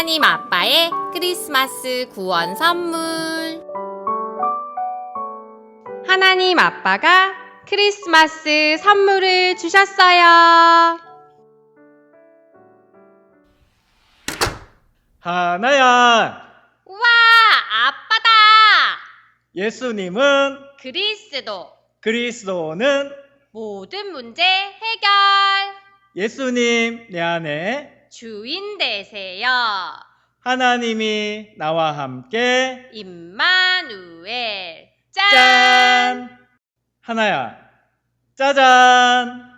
하나님 아빠의 크리스마스 구원 선물. 하나님 아빠가 크리스마스 선물을 주셨어요. 하나야, 우와, 아빠다! 예수님은 그리스도 그리스도는 모든 문제 해결 예수님 내 안에 주인 되세요. 하나님이 나와 함께 임마누엘 짠! 짠! 하나야, 짜잔!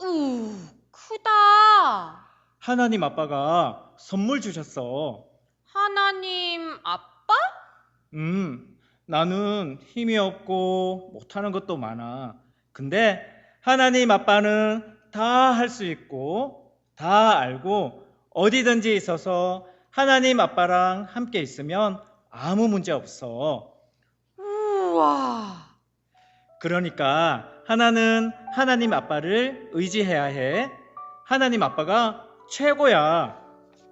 우 크다. 하나님 아빠가 선물 주셨어. 하나님 아빠? 음, 나는 힘이 없고 못하는 것도 많아. 근데 하나님 아빠는 다 할 수 있고 다 알고 어디든지 있어서 하나님 아빠랑 함께 있으면 아무 문제 없어. 우와. 그러니까 하나는 하나님 아빠를 의지해야 해. 하나님 아빠가 최고야.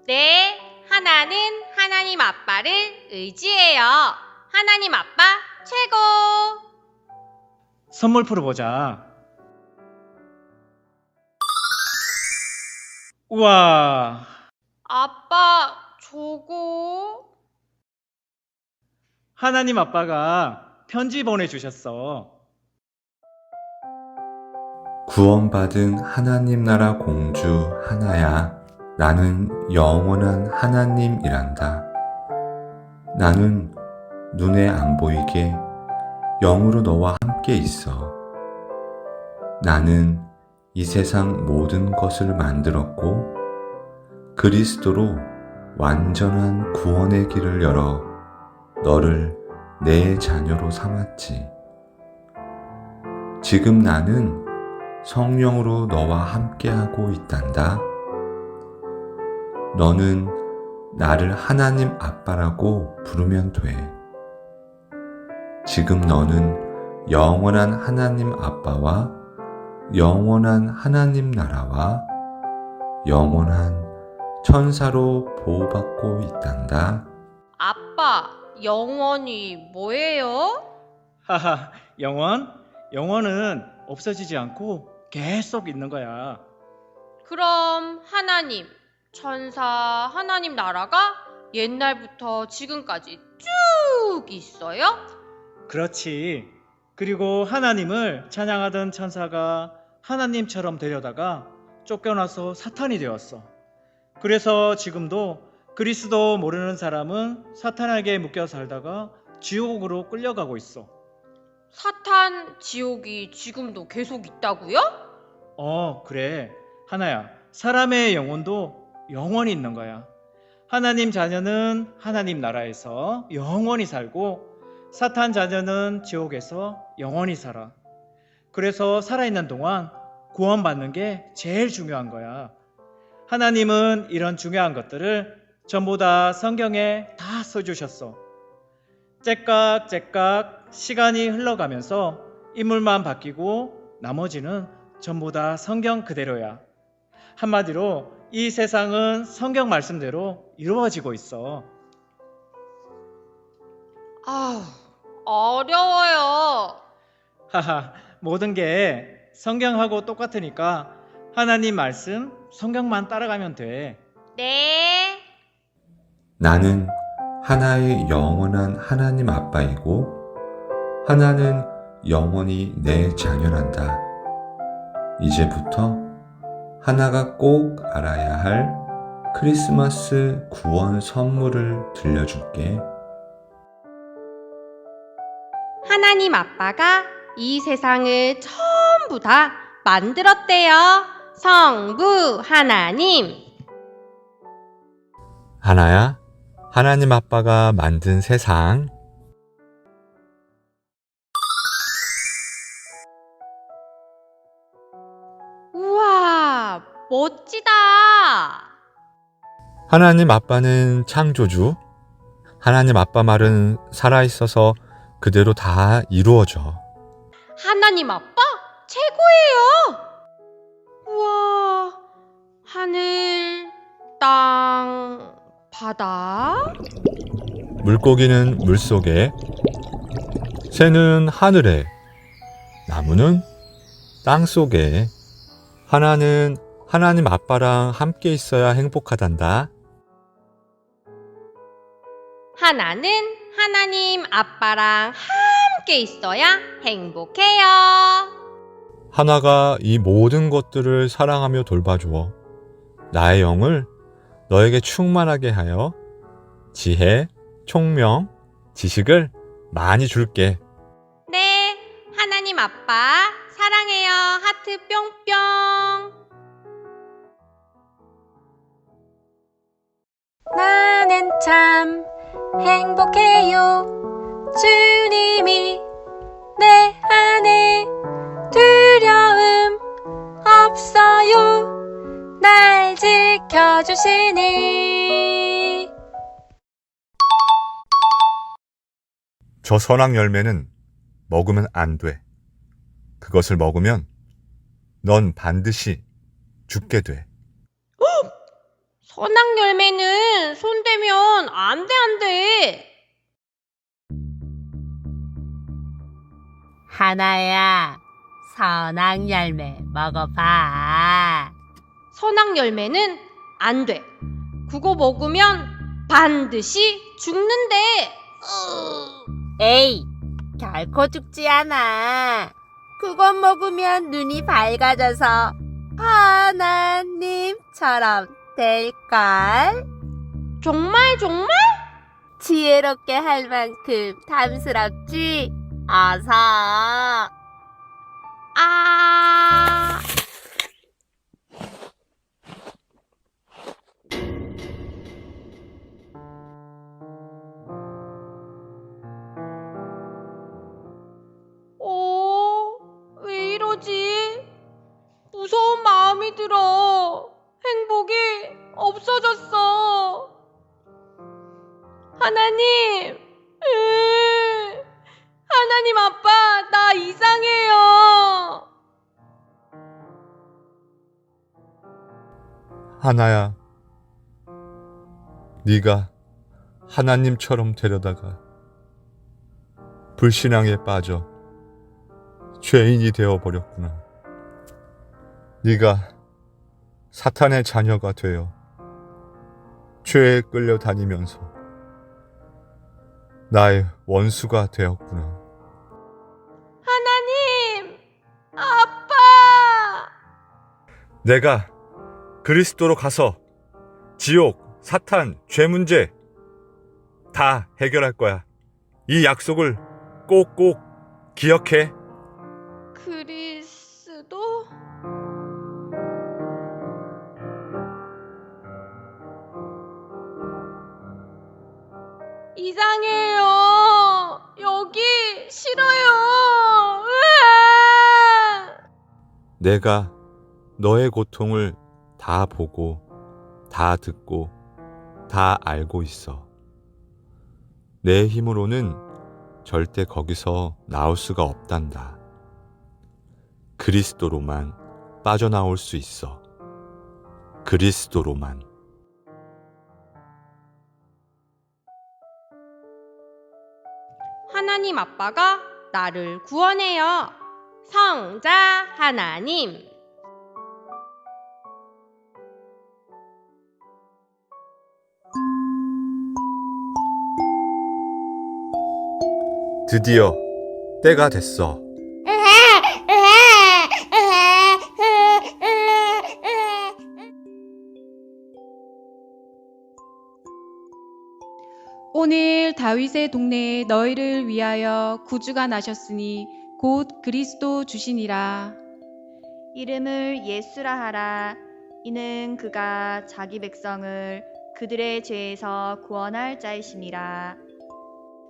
네, 하나는 하나님 아빠를 의지해요. 하나님 아빠 최고. 선물 풀어보자. 우와, 아빠 저거 하나님 아빠가 편지 보내주셨어. 구원받은 하나님 나라 공주 하나야. 나는 영원한 하나님이란다. 나는 눈에 안 보이게 영으로 너와 함께 있어. 나는 이 세상 모든 것을 만들었고 그리스도로 완전한 구원의 길을 열어 너를 내 자녀로 삼았지. 지금 나는 성령으로 너와 함께하고 있단다. 너는 나를 하나님 아빠라고 부르면 돼. 지금 너는 영원한 하나님 아빠와 영원한 하나님 나라와 영원한 천사로 보호받고 있단다. 아빠 영원히 뭐예요? 하하, 영원? 영원은 없어지지 않고 계속 있는 거야. 그럼 하나님, 천사, 하나님 나라가 옛날부터 지금까지 쭉 있어요? 그렇지. 그리고 하나님을 찬양하던 천사가 하나님처럼 되려다가 쫓겨나서 사탄이 되었어. 그래서 지금도 그리스도 모르는 사람은 사탄에게 묶여 살다가 지옥으로 끌려가고 있어. 사탄 지옥이 지금도 계속 있다고요? 어, 그래. 하나야. 사람의 영혼도 영원히 있는 거야. 하나님 자녀는 하나님 나라에서 영원히 살고 사탄 자녀는 지옥에서 영원히 살아. 그래서 살아있는 동안 구원받는 게 제일 중요한 거야. 하나님은 이런 중요한 것들을 전부 다 성경에 다 써주셨어. 째깍째깍 시간이 흘러가면서 인물만 바뀌고 나머지는 전부 다 성경 그대로야. 한마디로 이 세상은 성경 말씀대로 이루어지고 있어. 아우, 어려워요. 하하, 모든 게 성경하고 똑같으니까 하나님 말씀, 성경만 따라가면 돼. 네. 나는 하나의 영원한 하나님 아빠이고 하나는 영원히 내 자녀란다. 이제부터 하나가 꼭 알아야 할 크리스마스 구원 선물을 들려줄게. 하나님 아빠가 이 세상을 전부 다 만들었대요. 성부 하나님. 하나야, 하나님 아빠가 만든 세상. 우와, 멋지다. 하나님 아빠는 창조주. 하나님 아빠 말은 살아있어서 그대로 다 이루어져. 하나님 아빠 최고예요. 우와, 하늘, 땅, 바다? 물고기는 물 속에, 새는 하늘에, 나무는 땅 속에, 하나는 하나님 아빠랑 함께 있어야 행복하단다. 하나는 하나님 아빠랑 함께 있어야 행복해요. 하나가 이 모든 것들을 사랑하며 돌봐주어 나의 영을 너에게 충만하게 하여 지혜, 총명, 지식을 많이 줄게. 네, 하나님 아빠 사랑해요. 하트 뿅뿅. 나는 참 행복해요. 주님이 내 안에 두려움 없어요. 날 지켜주시니. 저 선악 열매는 먹으면 안 돼. 그것을 먹으면 넌 반드시 죽게 돼. 선악 열매는 손대면 안 돼, 안 돼. 하나야, 선악 열매 먹어봐. 선악 열매는 안 돼. 그거 먹으면 반드시 죽는데. 으, 에이, 결코 죽지 않아. 그것 먹으면 눈이 밝아져서 하나님처럼 될걸? 정말 정말? 지혜롭게 할 만큼 탐스럽지? 어서. 아. 어, 왜 이러지? 무서운 마음이 들어. 행복이 없어졌어. 하나님, 으, 하나님 아빠, 나 이상해요. 하나야, 네가 하나님처럼 되려다가 불신앙에 빠져 죄인이 되어 버렸구나. 네가 사탄의 자녀가 되어 죄에 끌려 다니면서 나의 원수가 되었구나. 하나님, 아빠. 내가 그리스도로 가서 지옥, 사탄, 죄 문제 다 해결할 거야. 이 약속을 꼭꼭 기억해. 그리스도? 이상해요. 여기 싫어요. 으아! 내가 너의 고통을 다 보고, 다 듣고, 다 알고 있어. 내 힘으로는 절대 거기서 나올 수가 없단다. 그리스도로만 빠져나올 수 있어. 그리스도로만. 하나님 아빠가 나를 구원해요. 성자 하나님. 드디어 때가 됐어. 오늘 다윗의 동네에 너희를 위하여 구주가 나셨으니 곧 그리스도 주시니라. 이름을 예수라 하라. 이는 그가 자기 백성을 그들의 죄에서 구원할 자이시니라.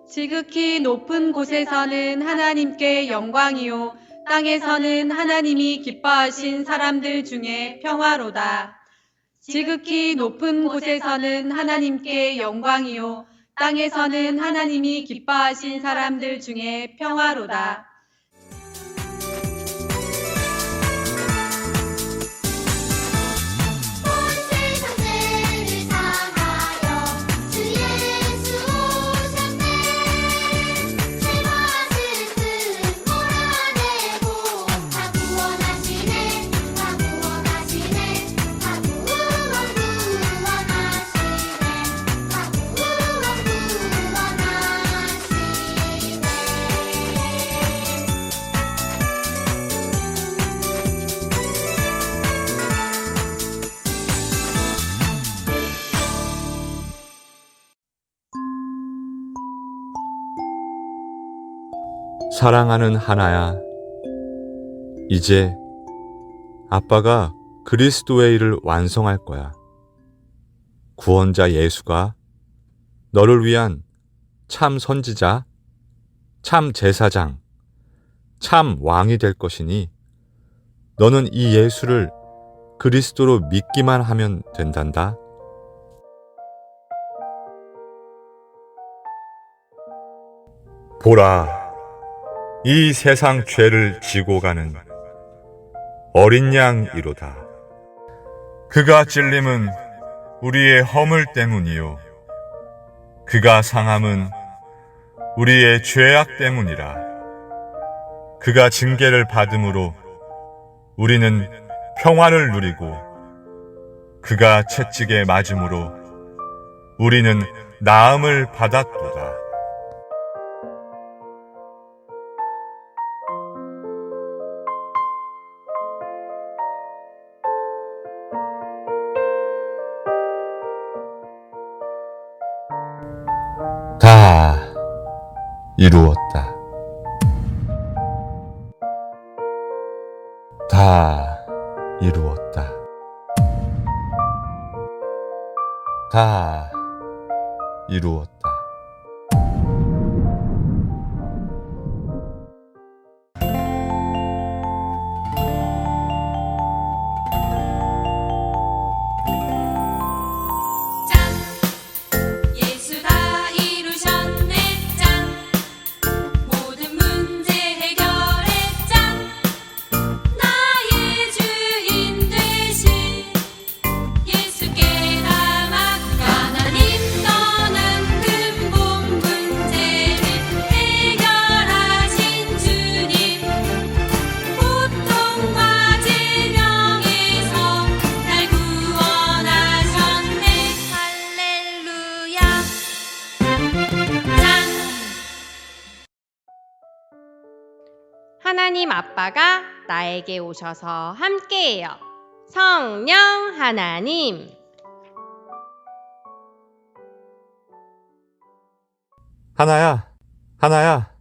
지극히 높은 곳에서는 하나님께 영광이요 땅에서는 하나님이 기뻐하신 사람들 중에 평화로다. 지극히 높은 곳에서는 하나님께 영광이요 땅에서는 하나님이 기뻐하신 사람들 중에 평화로다. 사랑하는 하나야, 이제 아빠가 그리스도의 일을 완성할 거야. 구원자 예수가 너를 위한 참 선지자, 참 제사장, 참 왕이 될 것이니 너는 이 예수를 그리스도로 믿기만 하면 된단다. 보라, 이 세상 죄를 지고 가는 어린 양이로다. 그가 찔림은 우리의 허물 때문이요. 그가 상함은 우리의 죄악 때문이라. 그가 징계를 받음으로 우리는 평화를 누리고 그가 채찍에 맞음으로 우리는 나음을 받았도다. 다 이루었다. 다 이루었다. 다 이루었다. 나에게 오셔서 함께해요. 성령 하나님. 하나야, 하나야.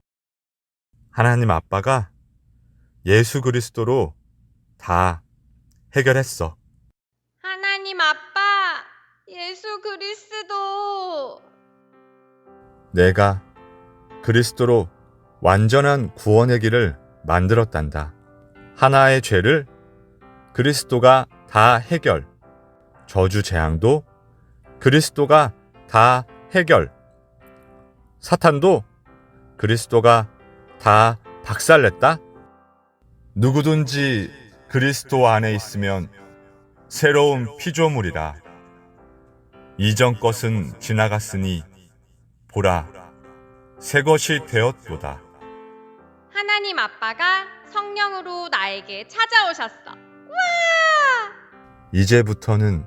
하나님 아빠가 예수 그리스도로 다 해결했어. 하나님 아빠, 예수 그리스도. 내가 그리스도로 완전한 구원의 길을 만들었단다. 하나의 죄를 그리스도가 다 해결. 저주 재앙도 그리스도가 다 해결. 사탄도 그리스도가 다 박살냈다. 누구든지 그리스도 안에 있으면 새로운 피조물이라. 이전 것은 지나갔으니 보라, 새 것이 되었도다. 하나님 아빠가 성령으로 나에게 찾아오셨어. 이제부터는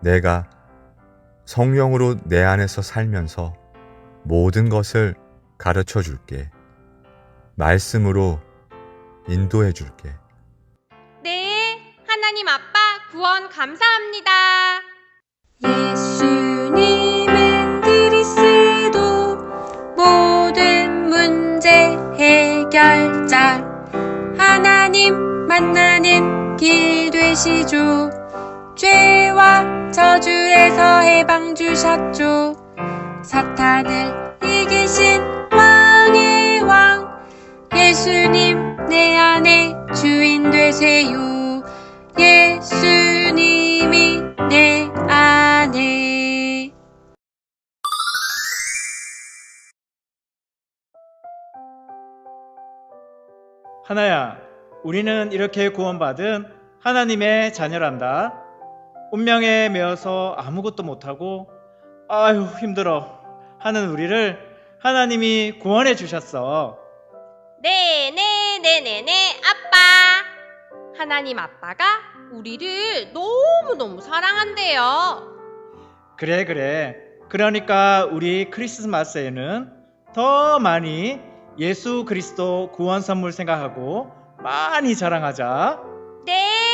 내가 성령으로 내 안에서 살면서 모든 것을 가르쳐 줄게. 말씀으로 인도해 줄게. 네, 하나님 아빠 구원 감사합니다. 되시죠. 죄와 저주에서 해방 주셨죠. 사탄을 이기신 왕의 왕 예수님 내 안에 주인 되세요. 예수님이 내 안에. 하나야, 우리는 이렇게 구원받은 하나님의 자녀란다. 운명에 매어서 아무것도 못하고, 아유, 힘들어. 하는 우리를 하나님이 구원해 주셨어. 네, 네, 네, 네, 네, 아빠. 하나님 아빠가 우리를 너무너무 사랑한대요. 그래, 그래. 그러니까 우리 크리스마스에는 더 많이 예수 그리스도 구원 선물 생각하고 많이 자랑하자. 네.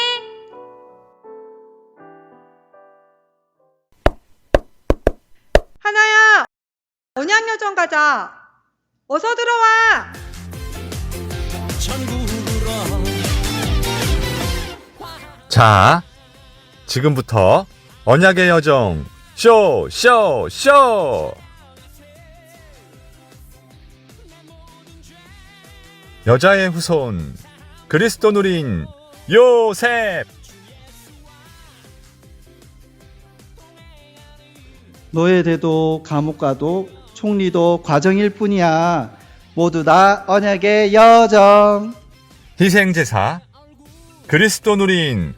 편의점 가자. 어서 들어와. 자, 지금부터 언약의 여정 쇼 쇼, 쇼! 여자의 후손 그리스도 누린 요셉 노예돼도 감옥 가도 총리도 과정일 뿐이야. 모두 다 언약의 여정. 희생제사 그리스도 누린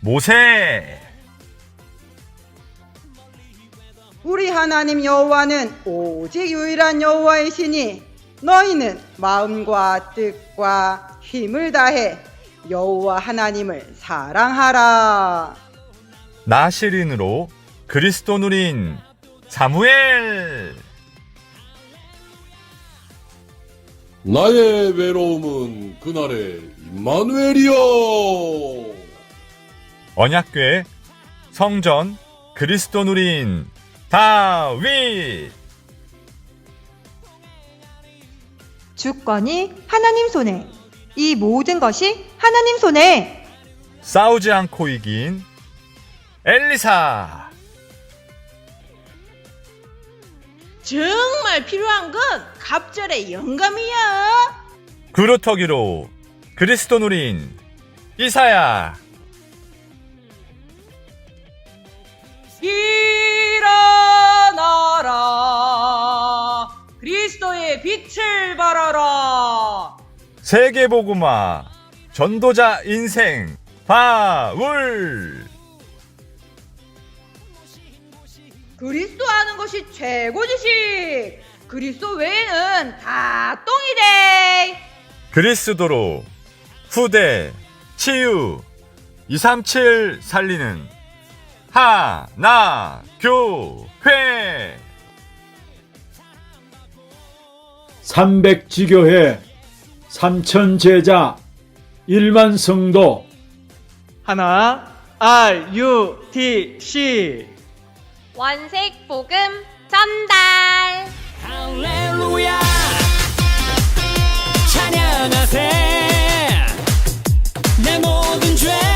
모세! 우리 하나님 여호와는 오직 유일한 여호와이시니 너희는 마음과 뜻과 힘을 다해 여호와 하나님을 사랑하라. 나시린으로 그리스도 누린 사무엘! 나의 외로움은 그날의 임마누엘이여. 언약궤 성전 그리스도 누린 다윗! 주권이 하나님 손에, 이 모든 것이 하나님 손에. 싸우지 않고 이긴 엘리사! 정말 필요한 건 갑절의 영감이야. 그루터기로 그리스도 누린 이사야! 일어나라. 그리스도의 빛을 발하라. 세계보구마 전도자 인생 바울! 그리스도 아는 것이 최고 지식. 그리스도 외에는 다 똥이래. 그리스도로 후대 치유 237 살리는 하나 교회 삼백지교회 삼천제자 일만 성도 하나 R U T C 원색 복음 전달. 할렐루야 찬양하세 내 모든 죄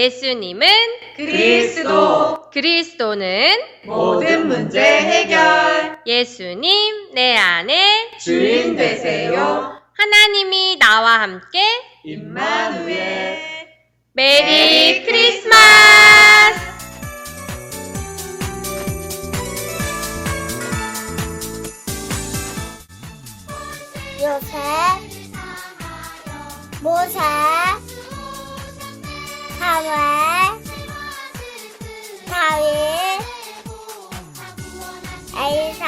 예수님은 그리스도 그리스도는 모든 문제 해결 예수님 내 안에 주인 되세요. 하나님이 나와 함께 임마누엘. 메리 크리스마스! 요셉, 모세, 사무엘, 다윗, 엘사,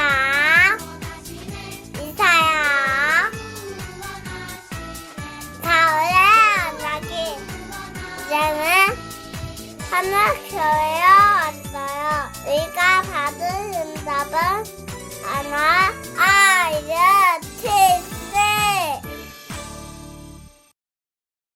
이사야, 다음에 언약이 이제는 하나교회에 왔어요. 우리가 받은 응답은 하나,